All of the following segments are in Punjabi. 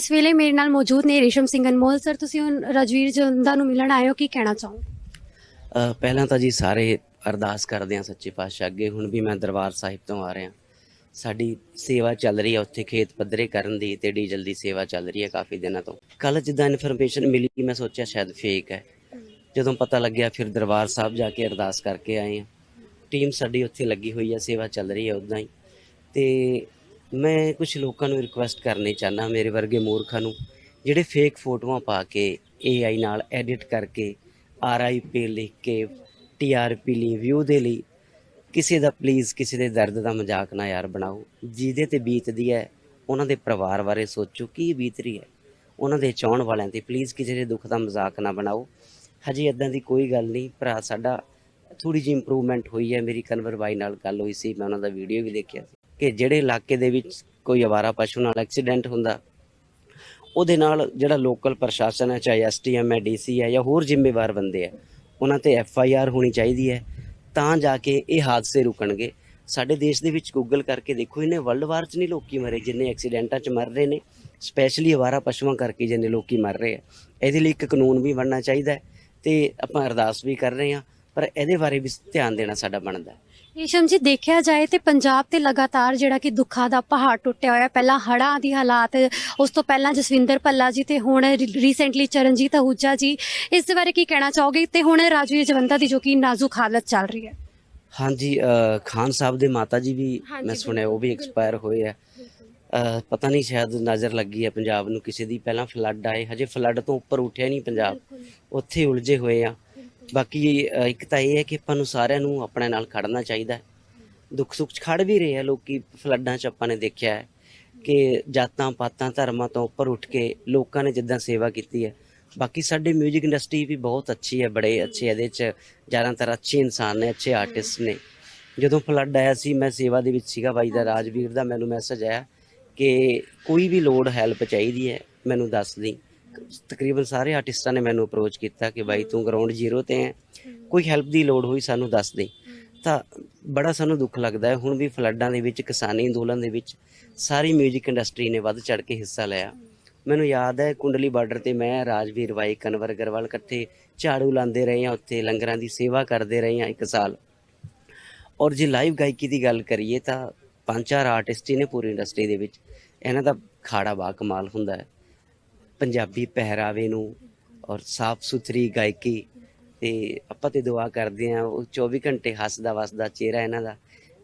ਇਸ ਵੇਲੇ ਮੇਰੇ ਨਾਲ ਮੌਜੂਦ ਨੇ ਰੇਸ਼ਮ ਸਿੰਘ ਅਨਮੋਲ ਸਰ ਤੁਸੀਂ ਰਜਵੀਰ ਜੰਦਾ ਨੂੰ ਮਿਲਣ ਆਏ ਹੋ, ਕੀ ਕਹਿਣਾ ਚਾਹੋਗੇ? ਪਹਿਲਾਂ ਤਾਂ ਜੀ ਸਾਰੇ ਅਰਦਾਸ ਕਰਦੇ ਆ ਸੱਚੇ ਪਾਤਸ਼ਾਹ, ਅੱਗੇ ਹੁਣ ਵੀ ਮੈਂ ਦਰਬਾਰ ਸਾਹਿਬ ਤੋਂ ਆ ਰਿਹਾ। ਸਾਡੀ ਸੇਵਾ ਚੱਲ ਰਹੀ ਹੈ ਉੱਥੇ ਖੇਤ ਪੱਧਰੇ ਕਰਨ ਦੀ ਤੇ ਡੀਜ਼ਲ ਦੀ ਸੇਵਾ ਚੱਲ ਰਹੀ ਹੈ ਕਾਫੀ ਦਿਨਾਂ ਤੋਂ। ਕੱਲ ਜਿੱਦਾਂ ਇਨਫੋਰਮੇਸ਼ਨ ਮਿਲੀ, ਮੈਂ ਸੋਚਿਆ ਸ਼ਾਇਦ ਫੇਕ ਹੈ। ਜਦੋਂ ਪਤਾ ਲੱਗਿਆ ਫਿਰ ਦਰਬਾਰ ਸਾਹਿਬ ਜਾ ਕੇ ਅਰਦਾਸ ਕਰਕੇ ਆਏ ਆ ਟੀਮ ਸਾਡੀ ਉੱਥੇ ਲੱਗੀ ਹੋਈ ਹੈ, ਸੇਵਾ ਚੱਲ ਰਹੀ ਹੈ ਉਦਾਂ ਹੀ। ਤੇ ਮੈਂ ਕੁਝ ਲੋਕਾਂ ਨੂੰ ਰਿਕੁਐਸਟ ਕਰਨੀ ਚਾਹਨਾ ਮੇਰੇ ਵਰਗੇ ਮੂਰਖਾਂ ਨੂੰ, ਜਿਹੜੇ ਫੇਕ ਫੋਟੋਆਂ ਪਾ ਕੇ AI ਨਾਲ ਐਡਿਟ ਕਰਕੇ RIP ਲਿਖ ਕੇ TRP ਲਈ ਵਿਊ ਦੇ ਲਈ, ਕਿਸੇ ਦਾ ਪਲੀਜ਼ ਕਿਸੇ ਦੇ ਦਰਦ ਦਾ ਮਜ਼ਾਕ ਨਾ ਯਾਰ ਬਣਾਓ। ਜਿਹਦੇ ਤੇ ਬੀਤਦੀ ਹੈ, ਉਹਨਾਂ ਦੇ ਪਰਿਵਾਰ ਬਾਰੇ ਸੋਚੋ, ਕੀ ਬੀਤ ਰਹੀ ਹੈ। ਉਹਨਾਂ ਦੇ ਚਾਹਣ ਵਾਲਿਆਂ ਤੇ ਪਲੀਜ਼ ਕਿਸੇ ਦੇ ਦੁੱਖ ਦਾ ਮਜ਼ਾਕ ਨਾ ਬਣਾਓ। ਹਜੇ ਇਦਾਂ ਦੀ ਕੋਈ ਗੱਲ ਨਹੀਂ, ਭਰਾ ਸਾਡਾ ਥੋੜੀ ਜਿਹੀ ਇੰਪਰੂਵਮੈਂਟ ਹੋਈ ਹੈ, ਮੇਰੀ ਕਨਵਰ ਬਾਈ ਨਾਲ ਗੱਲ ਹੋਈ ਸੀ, ਮੈਂ ਉਹਨਾਂ ਦਾ ਵੀਡੀਓ ਵੀ ਦੇਖਿਆ ਸੀ। ਕਿ ਜਿਹੜੇ ਇਲਾਕੇ ਦੇ ਵਿੱਚ ਕੋਈ ਅਵਾਰਾ ਪਸ਼ੂ ਨਾਲ ਐਕਸੀਡੈਂਟ ਹੁੰਦਾ, ਉਹਦੇ ਨਾਲ ਜਿਹੜਾ ਲੋਕਲ ਪ੍ਰਸ਼ਾਸਨ ਹੈ, ਚਾਹੇ ਐਸਟੀਐਮ ਹੈ ਡੀਸੀ ਹੈ ਜਾਂ ਹੋਰ ਜ਼ਿੰਮੇਵਾਰ ਬੰਦੇ ਹੈ, ਉਹਨਾਂ ਤੇ ਐਫ ਆਈ ਆਰ ਹੋਣੀ ਚਾਹੀਦੀ ਹੈ, ਤਾਂ ਜਾ ਕੇ ਇਹ ਹਾਦਸੇ ਰੁਕਣਗੇ। ਸਾਡੇ ਦੇਸ਼ ਦੇ ਵਿੱਚ ਗੂਗਲ ਕਰਕੇ ਦੇਖੋ, ਇਹਨੇ ਵਰਲਡ ਵਾਰ 'ਚ ਨਹੀਂ ਲੋਕੀ ਮਰੇ ਜਿੰਨੇ ਐਕਸੀਡੈਂਟਾਂ 'ਚ ਮਰ ਰਹੇ ਨੇ ਸਪੈਸ਼ਲੀ ਅਵਾਰਾ ਪਸ਼ੂਆਂ ਕਰਕੇ ਜਿੰਨੇ ਲੋਕੀ ਮਰ ਰਹੇ ਆ। ਇਹਦੇ ਲਈ ਇੱਕ ਕਾਨੂੰਨ ਵੀ ਬਣਨਾ ਚਾਹੀਦਾ ਹੈ ਤੇ ਆਪਾਂ ਅਰਦਾਸ ਵੀ ਕਰ ਰਹੇ ਹਾਂ, ਪਰ ਇਹਦੇ ਬਾਰੇ ਵੀ ਧਿਆਨ ਦੇਣਾ ਸਾਡਾ ਬਣਦਾ ਹੈ। ਰੇਸ਼ਮ ਜੀ ਦੇਖਿਆ ਜਾਏ ਤੇ ਪੰਜਾਬ ਤੇ ਲਗਾਤਾਰ ਜਿਹੜਾ ਕਿ ਦੁੱਖਾਂ ਦਾ ਪਹਾੜ ਟੁੱਟਿਆ ਹੋਇਆ ਪਹਿਲਾਂ ਹੜ੍ਹਾਂ ਦੀ ਹਾਲਾਤ ਉਸ ਤੋਂ ਪਹਿਲਾਂ ਜਸਵਿੰਦਰ ਭੱਲਾ ਜੀ ਤੇ ਹੁਣ ਰੀਸੈਂਟਲੀ ਚਰਨਜੀਤ ਅਹੂਜਾ ਜੀ ਇਸ ਦੇ ਬਾਰੇ ਕੀ ਕਹਿਣਾ ਚਾਹੋਗੇ? ਤੇ ਹੁਣ ਰਾਜਵੀਰ ਜਵੰਦਾ ਦੀ ਜੋ ਕਿ ਨਾਜ਼ੁਕ ਹਾਲਤ ਚੱਲ ਰਹੀ ਹੈ। ਹਾਂਜੀ ਖਾਨ ਸਾਹਿਬ ਦੇ ਮਾਤਾ ਜੀ ਵੀ ਮੈਂ ਸੁਣਿਆ ਉਹ ਵੀ ਐਕਸਪਾਇਰ ਹੋਏ ਆ। ਪਤਾ ਨਹੀਂ ਸ਼ਾਇਦ ਨਜ਼ਰ ਲੱਗੀ ਹੈ ਪੰਜਾਬ ਨੂੰ ਕਿਸੇ ਦੀ। ਪਹਿਲਾਂ ਫਲੱਡ ਆਏ ਹਜੇ ਫਲੱਡ ਤੋਂ ਉੱਪਰ ਉੱਠਿਆ ਨਹੀਂ ਪੰਜਾਬ। ਉੱਥੇ ਉਲਝੇ ਹੋਏ ਆ। ਬਾਕੀ ਇੱਕ ਤਾਂ ਇਹ ਹੈ ਕਿ ਆਪਾਂ ਨੂੰ ਸਾਰਿਆਂ ਨੂੰ ਆਪਣੇ ਨਾਲ ਖੜਨਾ ਚਾਹੀਦਾ ਹੈ। ਦੁੱਖ ਸੁੱਖ 'ਚ ਖੜ ਵੀ ਰਹੇ ਆ ਲੋਕੀ, ਫਲੱਡਾਂ 'ਚ ਆਪਾਂ ਨੇ ਦੇਖਿਆ ਹੈ ਕਿ ਜਾਤਾਂ ਪਾਤਾਂ ਧਰਮਾਂ ਤੋਂ ਉੱਪਰ ਉੱਠ ਕੇ ਲੋਕਾਂ ਨੇ ਜਿੱਦਾਂ ਸੇਵਾ ਕੀਤੀ ਹੈ। ਬਾਕੀ ਸਾਡੇ 뮤직 ਇੰਡਸਟਰੀ ਵੀ ਬਹੁਤ ਅੱਛੀ ਹੈ, ਬੜੇ ਅੱਛੇ ਇਹਦੇ 'ਚ ਜ਼ਿਆਦਾਤਰ ਅੱਛੇ ਇਨਸਾਨ ਨੇ, ਅੱਛੇ ਆਰਟਿਸਟ ਨੇ। ਜਦੋਂ ਫਲੱਡ ਆਇਆ ਸੀ, ਮੈਂ ਸੇਵਾ ਦੇ ਵਿੱਚ ਸੀਗਾ, ਬਾਈ ਦਾ ਰਾਜਵੀਰ ਦਾ ਮੈਨੂੰ ਮੈਸੇਜ ਆਇਆ ਕਿ ਕੋਈ ਵੀ ਲੋੜ ਹੈਲਪ ਚਾਹੀਦੀ ਹੈ, ਮੈਨੂੰ ਦੱਸ ਦੀ ਤਕਰੀਬਨ ਸਾਰੇ ਆਰਟਿਸਟਾਂ ਨੇ ਮੈਨੂੰ ਅਪਰੋਚ ਕੀਤਾ ਕਿ ਬਾਈ ਤੂੰ ਗਰਾਊਂਡ ਜ਼ੀਰੋ ਤੇ ਹੈ। ਕੋਈ ਹੈਲਪ ਦੀ ਲੋੜ ਹੋਈ ਸਾਨੂੰ ਦੱਸ ਦੇ। ਤਾਂ ਬੜਾ ਸਾਨੂੰ ਦੁੱਖ ਲੱਗਦਾ ਹੈ। ਹੁਣ ਵੀ ਫਲੱਡਾਂ ਦੇ ਵਿੱਚ, ਕਿਸਾਨੀ ਅੰਦੋਲਨ ਦੇ ਵਿੱਚ ਸਾਰੀ 뮤직 ਇੰਡਸਟਰੀ ਨੇ ਵੱਧ ਚੜ ਕੇ ਹਿੱਸਾ ਲਿਆ। ਮੈਨੂੰ ਯਾਦ ਹੈ ਕੁੰਡਲੀ ਬਾਰਡਰ ਤੇ ਮੈਂ, ਰਾਜਵੀਰ ਬਾਈ, ਕਨਵਰ ਗਰਵਾਲ ਇਕੱਠੇ ਝਾੜੂ ਲਾਉਂਦੇ ਰਹੇ ਹਾਂ। ਉੱਥੇ ਲੰਗਰਾਂ ਦੀ ਸੇਵਾ ਕਰਦੇ ਰਹੇ ਹਾਂ ਇੱਕ ਸਾਲ। ਔਰ ਜੇ ਲਾਈਵ ਗਾਇਕੀ ਦੀ ਗੱਲ ਕਰੀਏ ਤਾਂ ਪੰਜ ਚਾਰ ਆਰਟਿਸਟ ਹੀ ਨੇ ਪੂਰੀ ਇੰਡਸਟਰੀ ਦੇ ਵਿੱਚ। ਇਹਨਾਂ ਦਾ ਖਾੜਾ ਬਾ ਕਮਾਲ ਹੁੰਦਾ ਹੈ। ਪੰਜਾਬੀ ਪਹਿਰਾਵੇ ਨੂੰ ਔਰ ਸਾਫ਼ ਸੁਥਰੀ ਗਾਇਕੀ ਤੇ ਆਪਾਂ ਤੇ ਦੁਆ ਕਰਦੇ ਆ ਉਹ 24 ਘੰਟੇ ਹੱਸਦਾ ਵਸਦਾ ਚਿਹਰਾ ਇਹਨਾਂ ਦਾ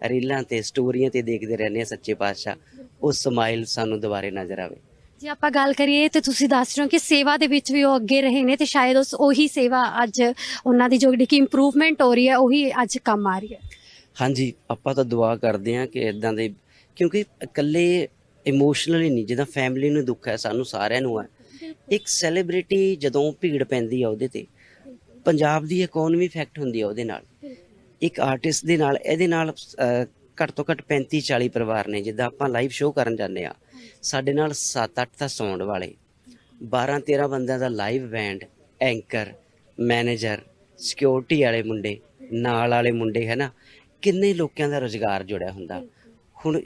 ਰੀਲਾਂ ਤੇ ਸਟੋਰੀਆਂ ਤੇ ਦੇਖਦੇ ਰਹਿੰਦੇ ਆ ਸੱਚੇ ਪਾਤਸ਼ਾਹ ਉਹ ਸਮਾਈਲ ਸਾਨੂੰ ਦੁਬਾਰੇ ਨਜ਼ਰ ਆਵੇ। ਜੇ ਆਪਾਂ ਗੱਲ ਕਰੀਏ ਤੇ ਤੁਸੀਂ ਦੱਸ ਰਹੇ ਹੋ ਕਿ ਸੇਵਾ ਦੇ ਵਿੱਚ ਵੀ ਉਹ ਅੱਗੇ ਰਹੇ ਨੇ ਤੇ ਸ਼ਾਇਦ ਉਸ ਉਹੀ ਸੇਵਾ ਅੱਜ ਉਹਨਾਂ ਦੀ ਜੋ ਕਿ ਇੰਪਰੂਵਮੈਂਟ ਹੋ ਰਹੀ ਹੈ ਉਹੀ ਅੱਜ ਕੰਮ ਆ ਰਹੀ ਹੈ। ਹਾਂਜੀ ਆਪਾਂ ਤਾਂ ਦੁਆ ਕਰਦੇ ਆ ਕਿ ਇਦਾਂ ਦੇ ਕਿਉਂਕਿ ਇਕੱਲੇ ਇਮੋਸ਼ਨਲੀ ਨਹੀਂ ਜਿੱਦਾਂ ਫੈਮਿਲੀ ਨੂੰ ਦੁੱਖ ਹੈ ਸਾਨੂੰ ਸਾਰਿਆਂ ਨੂੰ ਹੈ। ਇੱਕ ਸੈਲੀਬ੍ਰਿਟੀ ਜਦੋਂ ਭੀੜ ਪੈਂਦੀ ਆ ਉਹਦੇ ਤੇ, ਪੰਜਾਬ ਦੀ ਇਕਨੋਮੀ ਇਫੈਕਟ ਹੁੰਦੀ ਆ ਉਹਦੇ ਨਾਲ। ਇੱਕ ਆਰਟਿਸਟ ਦੇ ਨਾਲ, ਇਹਦੇ ਨਾਲ ਘੱਟ ਤੋਂ ਘੱਟ 35 40 ਪਰਿਵਾਰ ਨੇ, ਜਿੱਦਾਂ ਆਪਾਂ ਲਾਈਵ ਸ਼ੋਅ ਕਰਨ ਜਾਂਦੇ ਆ। ਸਾਡੇ ਨਾਲ 7-8 ਤਾਂ ਸਾਊਂਡ ਵਾਲੇ 12-13 ਬੰਦਿਆਂ ਦਾ live band anchor manager security ਵਾਲੇ ਮੁੰਡੇ, ਨਾਲ ਵਾਲੇ ਮੁੰਡੇ ਹੈ ਨਾ ਕਿੰਨੇ ਲੋਕਾਂ ਦਾ ਰੋਜ਼ਗਾਰ ਜੁੜਿਆ ਹੁੰਦਾ। ਹੁਣ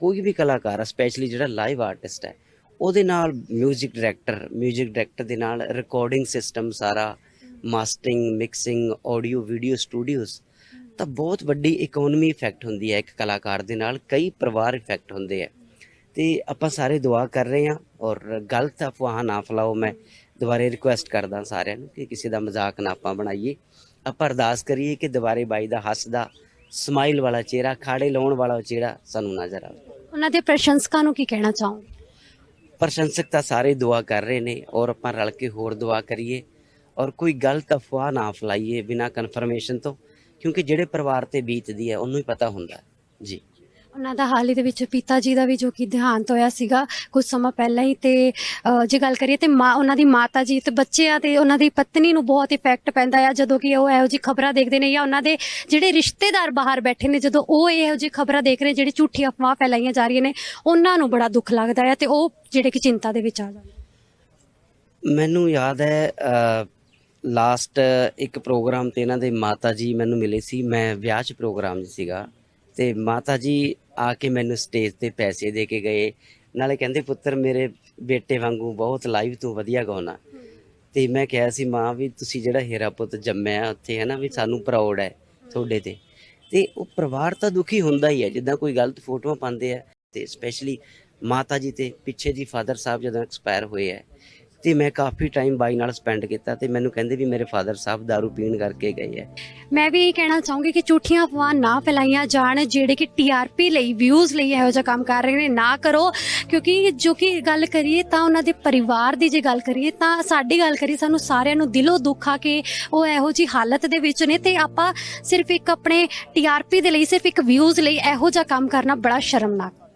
ਕੋਈ ਵੀ ਕਲਾਕਾਰ ਸਪੈਸ਼ਲੀ ਜਿਹੜਾ ਲਾਈਵ ਆਰਟਿਸਟ ਹੈ ਉਹਦੇ ਨਾਲ 뮤직 ਡਾਇਰੈਕਟਰ 뮤직 ਡਾਇਰੈਕਟਰ ਦੇ ਨਾਲ ਰਿਕਾਰਡਿੰਗ ਸਿਸਟਮ ਸਾਰਾ mastering mixing audio video studios ਤਾਂ ਬਹੁਤ ਵੱਡੀ ਇਕਨੋਮੀ ਇਫੈਕਟ ਹੁੰਦੀ ਹੈ ਇੱਕ ਕਲਾਕਾਰ ਦੇ ਨਾਲ ਕਈ ਪਰਿਵਾਰ ਇਫੈਕਟ ਹੁੰਦੇ ਆ ਤੇ ਆਪਾਂ ਸਾਰੇ ਦੁਆ ਕਰ ਰਹੇ ਹਾਂ ਔਰ ਗਲਤ ਅਫਵਾਹ ਨਾ ਫੈਲਾਓ ਮੈਂ ਦੁਬਾਰੇ ਰਿਕੁਐਸਟ ਕਰਦਾ ਸਾਰਿਆਂ ਨੂੰ ਕਿ ਕਿਸੇ ਦਾ ਮਜ਼ਾਕ ਨਾ ਆਪਾਂ ਬਣਾਈਏ ਆਪਾਂ ਅਰਦਾਸ ਕਰੀਏ ਕਿ ਦੁਬਾਰੇ ਬਾਈ ਦਾ ਹੱਸਦਾ ਸਮਾਈਲ ਵਾਲਾ ਚਿਹਰਾ ਖਾੜੇ ਲਾਉਣ ਵਾਲਾ ਚਿਹਰਾ ਸਾਨੂੰ ਨਜ਼ਰ ਆਵੇ ਉਹਨਾਂ ਦੇ ਪ੍ਰਸ਼ੰਸਕਾਂ ਨੂੰ ਕੀ ਕਹਿਣਾ ਚਾਹੋਗੇ ਪ੍ਰਸ਼ੰਸਕ ਤਾਂ ਸਾਰੇ ਦੁਆ ਕਰ ਰਹੇ ਨੇ ਔਰ ਆਪਾਂ ਰਲ ਕੇ ਹੋਰ ਦੁਆ ਕਰੀਏ ਔਰ ਕੋਈ ਗਲਤ ਅਫਵਾਹ ਨਾ ਫੈਲਾਈਏ ਬਿਨਾਂ ਕਨਫਰਮੇਸ਼ਨ ਤੋਂ, ਕਿਉਂਕਿ ਜਿਹੜੇ ਪਰਿਵਾਰ ਤੇ ਬੀਤਦੀ ਹੈ, ਉਹਨੂੰ ਹੀ ਪਤਾ ਹੁੰਦਾ ਜੀ। ਉਹਨਾਂ ਦਾ ਹਾਲ ਹੀ ਦੇ ਵਿੱਚ ਪਿਤਾ ਜੀ ਦਾ ਵੀ ਜੋ ਕਿ ਦੇਹਾਂਤ ਹੋਇਆ ਸੀਗਾ ਕੁਝ ਸਮਾਂ ਪਹਿਲਾਂ ਹੀ ਤੇ ਅ, ਜੇ ਗੱਲ ਕਰੀਏ ਤੇ ਮਾਂ ਉਹਨਾਂ ਦੀ ਮਾਤਾ ਜੀ ਤੇ ਬੱਚਿਆਂ ਤੇ ਉਹਨਾਂ ਦੀ ਪਤਨੀ ਨੂੰ ਬਹੁਤ ਇਫੈਕਟ ਪੈਂਦਾ ਆ ਜਦੋਂ ਕਿ ਉਹ ਇਹੋ ਜਿਹੀ ਖਬਰਾਂ ਦੇਖਦੇ ਨੇ ਜਾਂ ਉਹਨਾਂ ਦੇ ਜਿਹੜੇ ਰਿਸ਼ਤੇਦਾਰ ਬਾਹਰ ਬੈਠੇ ਨੇ ਜਦੋਂ ਉਹ ਇਹੋ ਜਿਹੀ ਖਬਰਾਂ ਦੇਖ ਰਹੇ ਜਿਹੜੀ ਝੂਠੀ ਅਫਵਾਹ ਫੈਲਾਈਆਂ ਜਾ ਰਹੀਆਂ ਨੇ ਉਹਨਾਂ ਨੂੰ ਬੜਾ ਦੁੱਖ ਲੱਗਦਾ ਆ ਤੇ ਉਹ ਜਿਹੜੇ ਕਿ ਚਿੰਤਾ ਦੇ ਵਿੱਚ ਆ ਜਾਂਦੇ ਮੈਨੂੰ ਯਾਦ ਹੈ ਲਾਸਟ ਇੱਕ ਪ੍ਰੋਗਰਾਮ ਤੇ ਇਹਨਾਂ ਦੇ ਮਾਤਾ ਜੀ ਮੈਨੂੰ ਮਿਲੇ ਸੀ ਮੈਂ ਵਿਆਹ 'ਚ ਪ੍ਰੋਗਰਾਮ 'ਚ ਸੀਗਾ। ਤੇ ਮਾਤਾ ਜੀ ਆ ਕੇ ਮੈਨੂੰ ਸਟੇਜ ਤੇ ਪੈਸੇ ਦੇ ਕੇ ਗਏ। ਨਾਲੇ ਕਹਿੰਦੇ, ਪੁੱਤਰ, ਮੇਰੇ ਬੇਟੇ ਵਾਂਗੂ ਬਹੁਤ ਲਾਈਵ ਤੋਂ ਵਧੀਆ ਗਾਉਣਾ। ਤੇ ਮੈਂ ਕਿਹਾ ਸੀ, ਮਾਂ, ਵੀ ਤੁਸੀਂ ਜਿਹੜਾ ਹੀਰਾ ਪੁੱਤ ਜੰਮਿਆ ਉੱਥੇ ਹੈ ਨਾ ਵੀ ਸਾਨੂੰ ਪ੍ਰਾਊਡ ਹੈ ਤੁਹਾਡੇ ਤੇ। ਤੇ ਉਹ ਪਰਿਵਾਰ ਤਾਂ ਦੁਖੀ ਹੁੰਦਾ ਹੀ ਹੈ, ਜਿੱਦਾਂ ਕੋਈ ਗਲਤ ਫੋਟੋਆਂ ਪਾਉਂਦੇ ਆ। ਤੇ ਸਪੈਸ਼ਲੀ ਮਾਤਾ ਜੀ ਤੇ ਪਿੱਛੇ ਜੀ ਫਾਦਰ ਸਾਹਿਬ ਜਦੋਂ ਐਕਸਪਾਇਰ ਹੋਏ ਆ ਤੇ ਮੈਂ ਕਾਫੀ ਟਾਈਮ ਬਾਈ ਨਾਲ ਸਪੈਂਡ ਕੀਤਾ ਤੇ ਮੈਨੂੰ ਕਹਿੰਦੇ ਵੀ ਮੇਰੇ ਫਾਦਰ ਸਾਹਿਬ दारू ਪੀਣ ਕਰਕੇ ਗਏ ਆ ਮੈਂ ਵੀ ਇਹ ਕਹਿਣਾ ਚਾਹੂੰਗੀ ਕਿ ਝੂਠੀਆਂ ਅਫਵਾਹ ਨਾ ਫੈਲਾਈਆਂ ਜਾਣ, ਜਿਹੜੇ ਕਿ ਟੀਆਰਪੀ ਲਈ ਵਿਊਜ਼ ਲਈ ਇਹੋ ਜਿਹਾ ਕੰਮ ਕਰ ਰਹੇ ਨੇ, ਨਾ ਕਰੋ। ਕਿਉਂਕਿ ਜੋ ਕਿ ਗੱਲ ਕਰੀਏ ਤਾਂ ਉਹਨਾਂ ਦੇ ਪਰਿਵਾਰ ਦੀ ਜੇ ਗੱਲ ਕਰੀਏ ਤਾਂ ਸਾਡੀ ਗੱਲ ਕਰੀਏ, ਸਾਨੂੰ ਸਾਰਿਆਂ ਨੂੰ ਦਿਲੋਂ ਦੁੱਖ ਆ ਕਿ ਉਹ ਇਹੋ ਜੀ ਹਾਲਤ ਦੇ ਵਿੱਚ ਨੇ ਤੇ ਆਪਾਂ ਸਿਰਫ ਇੱਕ ਆਪਣੇ ਟੀਆਰਪੀ ਦੇ ਲਈ, ਸਿਰਫ ਇੱਕ ਵਿਊਜ਼ ਲਈ ਇਹੋ ਜਿਹਾ ਕੰਮ ਕਰਨਾ ਬੜਾ ਸ਼ਰਮਨਾਕ।